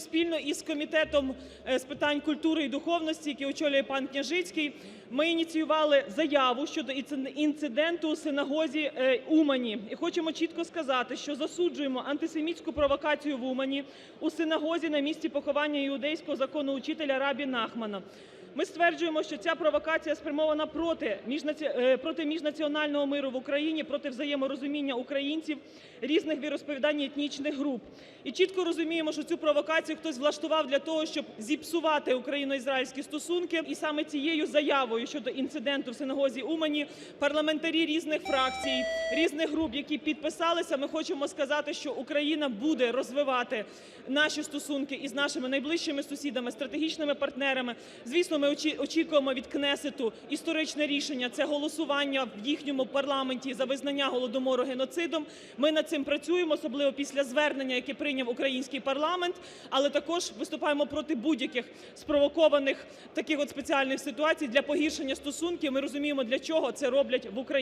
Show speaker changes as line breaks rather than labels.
Спільно із комітетом е, з питань культури і духовності, який очолює пан Княжицький, ми ініціювали заяву щодо інци- інциденту у синагозі е, Умані. І хочемо чітко сказати, що засуджуємо антисемітську провокацію в Умані у синагозі на місці поховання іудейського законоучителя Рабі Нахмана. Ми стверджуємо, що ця провокація спрямована проти, е, міжнаціонального миру в Україні, проти взаєморозуміння українців різних віросповідань етнічних груп. І чітко розуміємо, що цю провокацію хтось влаштував для того, щоб зіпсувати україно-ізраїльські стосунки. І саме цією заявою щодо інциденту в синагозі Умані парламентарі різних фракцій, різних груп, які підписалися, ми хочемо сказати, що Україна буде розвивати наші стосунки із нашими найближчими сусідами, стратегічними партнерами. Звісно, ми очі- очікуємо від Кнесету історичне рішення. Це голосування в їхньому парламенті за визнання голодомору геноцидом. Ми над цим працюємо, особливо після звернення, яке прийняв український парламент. Але також виступаємо проти будь-яких спровокованих таких от спеціальних ситуацій для погіршення стосунків. Ми розуміємо, для чого це роблять в Україні.